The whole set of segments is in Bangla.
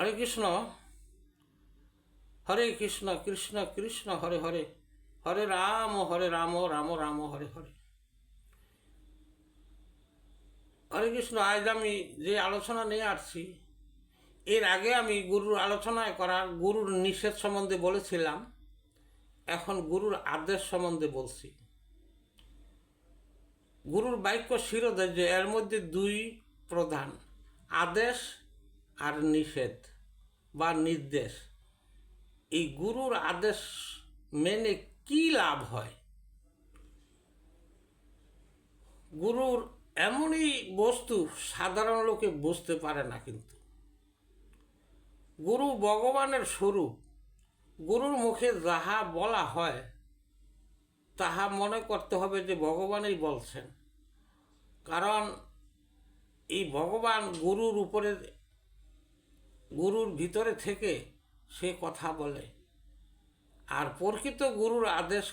হরে কৃষ্ণ। হরে কৃষ্ণ কৃষ্ণ কৃষ্ণ, হরে হরে। হরে রাম হরে রাম রাম রাম, হরে হরে। হরে কৃষ্ণ, আজ আমি যে আলোচনা নিয়ে আসছি, এর আগে আমি গুরুর আলোচনায় করার, গুরুর নিষেধ সম্বন্ধে বলেছিলাম, এখন গুরুর আদেশ সম্বন্ধে বলছি। গুরুর বাক্য শিরোধার্য এর মধ্যে দুই প্রধান, আদেশ আর নিষেধ। বা নির্দেশ। এই গুরুর আদেশ মেনে কি লাভ হয়? গুরুর এমনই বস্তু সাধারণ লোকে বুঝতে পারে না কিন্তু। গুরু ভগবানের স্বরূপ। গুরুর মুখে যাহা বলা হয়, তাহা মনে করতে হবে যে ভগবানই বলছেন। কারণ এই ভগবান গুরুর উপরে গুরুর ভিতরে থেকে সে কথা বলে। আর প্রকৃত গুরুর আদেশ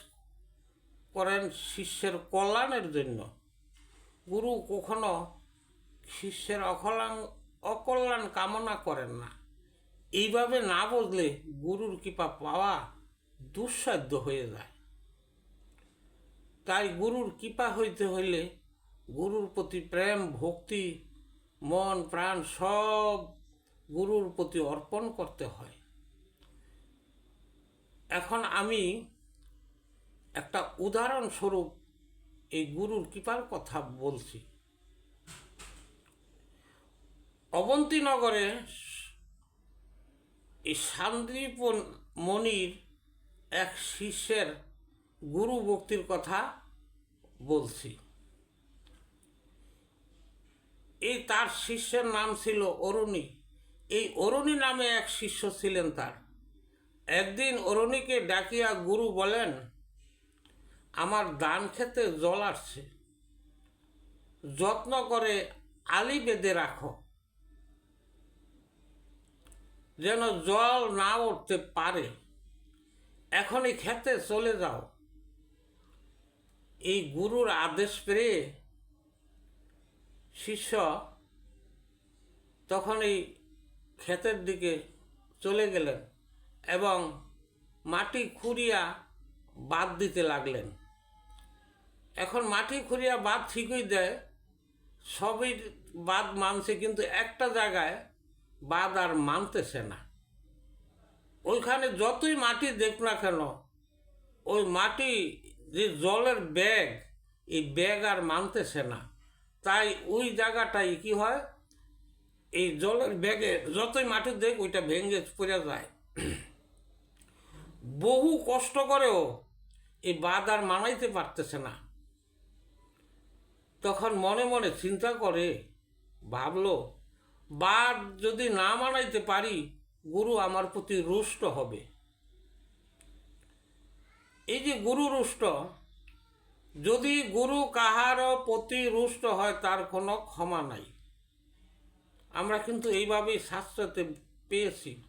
করেন শিষ্যের কল্যাণের জন্য। গুরু কখনো শিষ্যের অকল্যাণ অকল্যাণ কামনা করেন না। এইভাবে না বুঝলে গুরুর কৃপা পাওয়া দুঃসাধ্য হয়ে যায়। তাই গুরুর কৃপা হইতে হইলে গুরুর প্রতি প্রেম, ভক্তি, মন, প্রাণ সব গুরুর প্রতি অর্পণ করতে হয়। এখন আমি একটা উদাহরণস্বরূপ এই গুরুর কৃপার কথা বলছি। অবন্তীনগরে এই শান্তিপন মনির এক শিষ্যের গুরু ভক্তির কথা বলছি। এই তার শিষ্যের নাম ছিল অরুণী। এই অরুণী নামে এক শিষ্য ছিলেন তার। একদিন অরুণীকে ডাকিয়া গুরু বলেন, আমার দান খেতে জল আসছে। যত্ন করে আলি বেঁধে রাখো। যেন জল না উঠতে পারে। এখনই খেতে চলে যাও। এই গুরুর আদেশ পেয়ে শিষ্য তখন এই ক্ষেতের দিকে চলে গেলেন এবং মাটি খুঁড়িয়া বাদ দিতে লাগলেন। এখন মাটি খুঁড়িয়া বাদ ঠিকই দেয়, সবই বাদ মানছে, কিন্তু একটা জায়গায় বাদ আর মানতেছে না। ওইখানে যতই মাটি দেখ না কেন, ওই মাটি যে জলের ব্যাগ, এই ব্যাগ আর মানতেছে না। তাই ওই জায়গাটাই কি হয়? এই জলের ব্যাগে যতই মাটি দেখ, ওইটা ভেঙে পড়ে যায়। বহু কষ্ট করেও এই বাদ আর মানাইতে পারতেছে না। তখন মনে মনে চিন্তা করে, ভাবলো বাদ যদি না মানাইতে পারি, গুরু আমার প্রতি রুষ্ট হবে। এই যে গুরু রুষ্ট, যদি গুরু কাহারও প্রতি রুষ্ট হয়, তার কোনো ক্ষমা নাই। আমরা কিন্তু এইভাবেই শাস্ত্রতে পেয়েছি।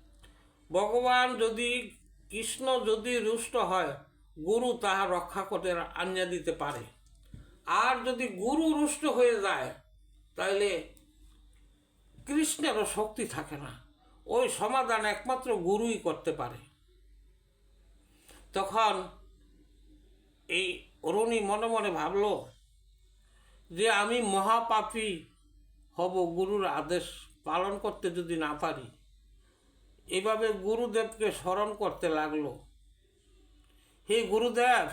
ভগবান যদি, কৃষ্ণ যদি রুষ্ট হয়, গুরু তাহা রক্ষা করতে আনিয়া দিতে পারে। আর যদি গুরু রুষ্ট হয়ে যায় তাহলে কৃষ্ণেরও শক্তি থাকে না। ওই সমাধান একমাত্র গুরুই করতে পারে। তখন এই অরুণী মনে মনে ভাবল যে আমি মহাপাপী হব গুরুর আদেশ পালন করতে যদি না পারি। এভাবে গুরুদেবকে স্মরণ করতে লাগল। হে গুরুদেব,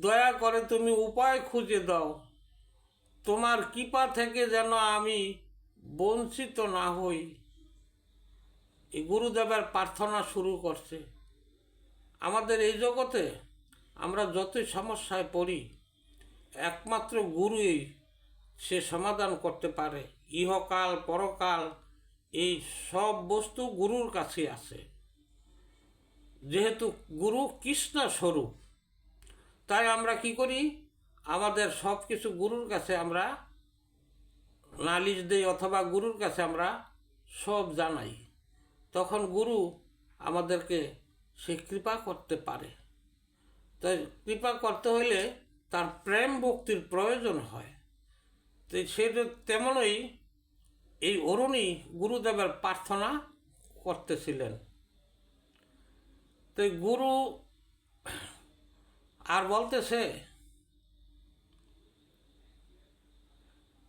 দয়া করে তুমি উপায় খুঁজে দাও। তোমার কৃপা থেকে যেন আমি বঞ্চিত না হই। এই গুরুদেবের প্রার্থনা শুরু করছে। আমাদের এই জগতে আমরা যতই সমস্যায় পড়ি, একমাত্র গুরুই সে সমাধান করতে পারে। ইহকাল, পরকাল, এই সব বস্তু গুরুর কাছে আছে। যেহেতু গুরু কৃষ্ণ স্বরূপ, তাই আমরা কি করি? আমাদের সব কিছু গুরুর কাছে আমরা নালিশ দেই অথবা গুরুর কাছে আমরা সব জানাই। তখন গুরু আমাদেরকে সে কৃপা করতে পারে। তাই কৃপা করতে হলে তার প্রেম ভক্তির প্রয়োজন হয়। তো সে তেমনই এই অরুণী গুরুদেবের প্রার্থনা করতেছিলেন। তো গুরু আর বলতেছে,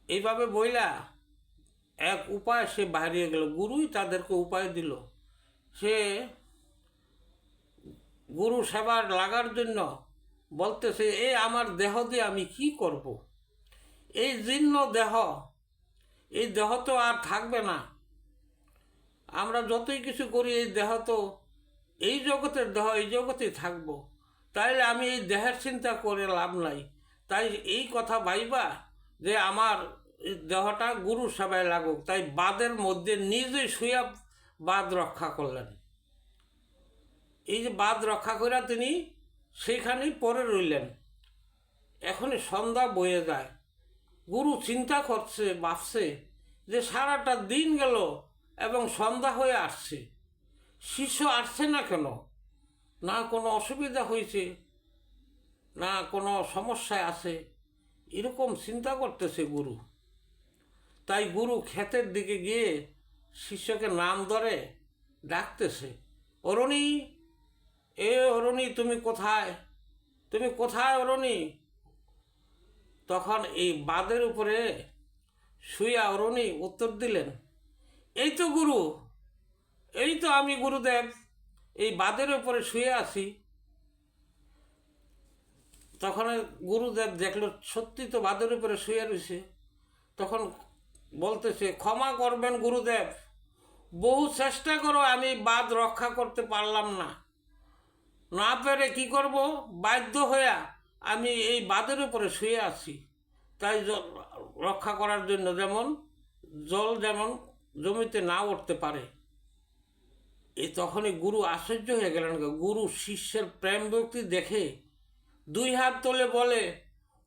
এইভাবে বইলা এক উপায় সে বাহারিয়ে গেল। গুরুই তাদেরকে উপায় দিল। সে গুরু সেবার লাগার জন্য বলতেছে, এ আমার দেহ দিয়ে আমি কি করব। এই জীর্ণ দেহ, এই দেহ তো আর থাকবে না। আমরা যতই কিছু করি, এই দেহ তো এই জগতের দেহ, এই জগতেই থাকব। তাইলে আমি এই দেহের চিন্তা করে লাভ নাই। তাই এই কথা ভাইবা যে আমার দেহটা গুরু সেবায় লাগুক। তাই বাদের মধ্যে নিজে শুয়া বাদ রক্ষা করলেন। এই যে বাদ রক্ষা করে তিনি সেইখানেই পরে রইলেন। এখনই সন্ধ্যা বয়ে যায়। গুরু চিন্তা করছে, ভাবছে যে সারাটা দিন গেল এবং সন্ধ্যা হয়ে আসছে। শিষ্য আসছে না কেন? না কোনো অসুবিধা হয়েছে? না কোনো সমস্যায় আছে? এরকম চিন্তা করতেছে গুরু। তাই গুরু ক্ষেতের দিকে গিয়ে শিষ্যকে নাম ধরে ডাকতেছে, অরণি, এ অরণি, তুমি কোথায়? তুমি কোথায় অরণি? তখন এই বাদের উপরে শুয়া অরণি উত্তর দিলেন, এই তো গুরু, এই তো আমি গুরুদেব, এই বাদের উপরে শুয়ে আছি। তখন গুরুদেব দেখল, সত্যি তো বাদের উপরে শুয়ে রয়েছে। তখন বলতেছে, ক্ষমা করবেন গুরুদেব, বহু চেষ্টা করো, আমি বাদ রক্ষা করতে পারলাম না। না পেরে কি করব? বাধ্য হইয়া আমি এই বাদের উপরে শুয়ে আছি। তাই রক্ষা করার জন্য যেমন জল যেমন জমিতে না উঠতে পারে, এ তখনই গুরু আশ্চর্য হয়ে গেলেন গুরু শিষ্যের প্রেম ভক্তি দেখে দুই হাত তোলে বলে,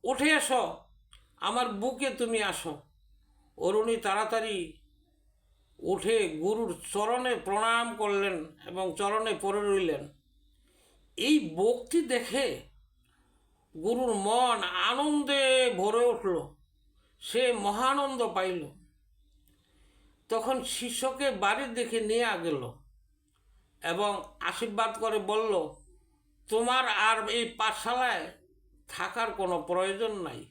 উঠে এসো, আমার বুকে তুমি আসো। অরুণী তাড়াতাড়ি উঠে গুরুর চরণে প্রণাম করলেন এবং চরণে পড়ে রইলেন। এই ভক্তি দেখে গুরুর মন আনন্দে ভরে উঠল। সে মহানন্দ পাইল। তখন শিষ্যকে বাড়ির দিকে নিয়ে গেল এবং আশীর্বাদ করে বলল, তোমার আর এই পাঠশালায় থাকার কোনো প্রয়োজন নাই।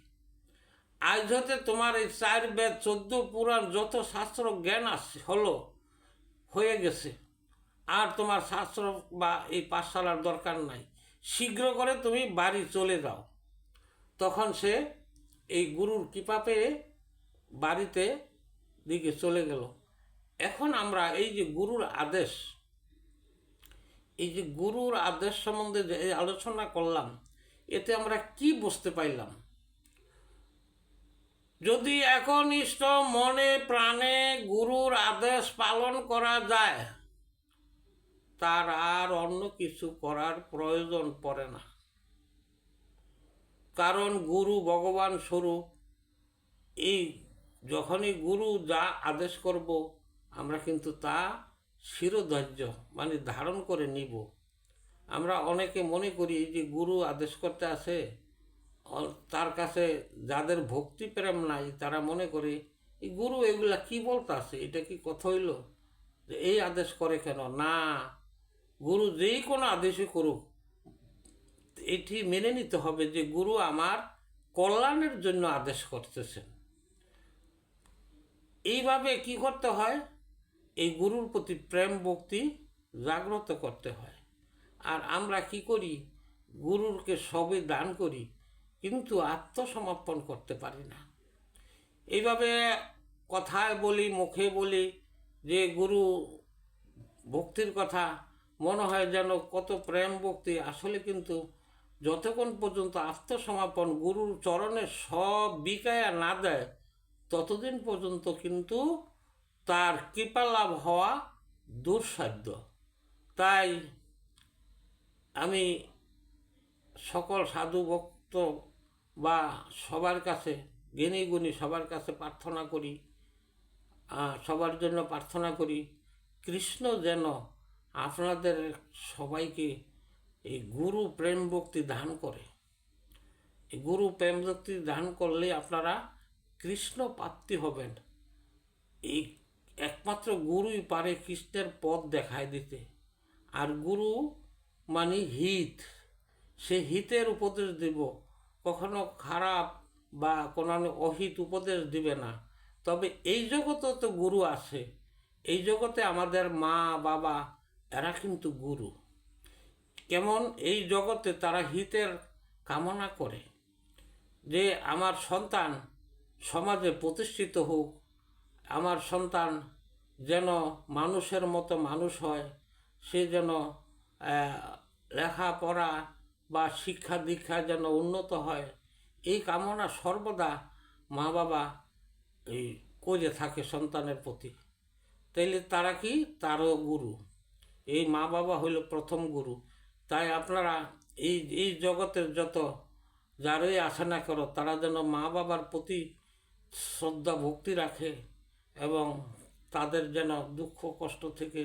আজ হতে তোমার এই চার বেদ, চোদ্দ পুরাণ যত শাস্ত্র জ্ঞান আছে হলো, হয়ে গেছে। আর তোমার শাস্ত্র বা এই পাঠশালার দরকার নাই। শীঘ্র করে তুমি বাড়ি চলে যাও। তখন সে এই গুরুর কৃপা পেয়ে বাড়িতে দিকে চলে গেল। এখন আমরা এই যে গুরুর আদেশ, এই যে গুরুর আদেশ সম্বন্ধে যে আলোচনা করলাম, এতে আমরা কি বুঝতে পাইলাম? যদি একনিষ্ঠ মনে প্রাণে গুরুর আদেশ পালন করা যায় তার আর অন্য কিছু করার প্রয়োজন পড়ে না। কারণ গুরু ভগবান স্বরূপ, এই যখনই গুরু যা আদেশ করব, আমরা কিন্তু তা শিরোধার্য মানে ধারণ করে নিব। আমরা অনেকে মনে করি যে গুরু আদেশ করতে আসে তার কাছে যাদের ভক্তি প্রেম নাই, তারা মনে করে, এই গুরু এগুলা কি বলতে আছে এটা কি কথা হইল? এই আদেশ করে কেন? না গুরু যেই কোনো আদেশই করুক, এটি মেনে নিতে হবে যে গুরু আমার কল্যাণের জন্য আদেশ করতেছেন। এইভাবে কি করতে হয়? এই গুরুর প্রতি প্রেম ভক্তি জাগ্রত করতে হয়। আর আমরা কি করি? গুরুরকে সবই দান করি, কিন্তু আত্মসমর্পণ করতে পারি না। এইভাবে কথায় বলি, মুখে বলি যে, গুরু, ভক্তির কথা মনে হয় যেন কত প্রেম ভক্তি। আসলে কিন্তু যতক্ষণ পর্যন্ত আত্মসমাপন গুরুর চরণে সব বিকায়া না দেয়, ততদিন পর্যন্ত কিন্তু তার কৃপা লাভ হওয়া দুঃসাধ্য। তাই আমি সকল সাধু ভক্ত বা সবার কাছে জ্ঞানী গুণী সবার কাছে প্রার্থনা করি সবার জন্য প্রার্থনা করি, কৃষ্ণ যেন আপনাদের সবাইকে এই গুরু প্রেম ভক্তি দান করে। এই গুরু প্রেম ভক্তি দান করলে আপনারা কৃষ্ণ প্রাপ্তি হবেন। এই একমাত্র গুরুই পারে কৃষ্ণের পথ দেখায় দিতে। আর গুরু মানে হিত। সে হিতের উপদেশ দিব। কখনো খারাপ বা কোনো অহিত উপদেশ দিবে না। তবে এই জগতে তো গুরু আছে। এই জগতে আমাদের মা, বাবা এরা কিন্তু গুরু। কেমন এই জগতে তারা হিতের কামনা করে যে আমার সন্তান সমাজে প্রতিষ্ঠিত হোক, আমার সন্তান যেন মানুষের মতো মানুষ হয়, সে যেন লেখাপড়া বা শিক্ষা দীক্ষা যেন উন্নত হয়, এই কামনা সর্বদা মা বাবা এই করে থাকে সন্তানের প্রতি। তাইলে তারা কি? তারও গুরু। এই মা বাবা হইল প্রথম গুরু। তাই আপনারা এই এই জগতের যত যারই আসে না করো, তারা যেন মা বাবার প্রতি শ্রদ্ধা, ভক্তি রাখে এবং তাদের যেন দুঃখ, কষ্ট থেকে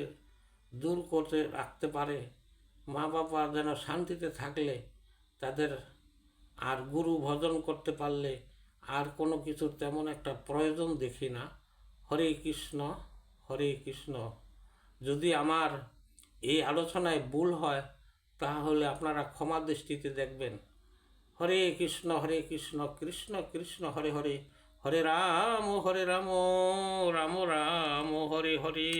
দূর করতে, রাখতে পারে। মা বাবা যেন শান্তিতে থাকলে, তাদের আর গুরু ভজন করতে পারলে আর কোনো কিছুর তেমন একটা প্রয়োজন দেখি না। হরে কৃষ্ণ হরে কৃষ্ণ। যদি আমার এই আলোচনায় ভুল হয়, তাহলে আপনারা ক্ষমা দৃষ্টিতে দেখবেন। হরে কৃষ্ণ হরে কৃষ্ণ কৃষ্ণ কৃষ্ণ, হরে হরে। হরে রাম হরে রাম রাম রাম, হরে হরে।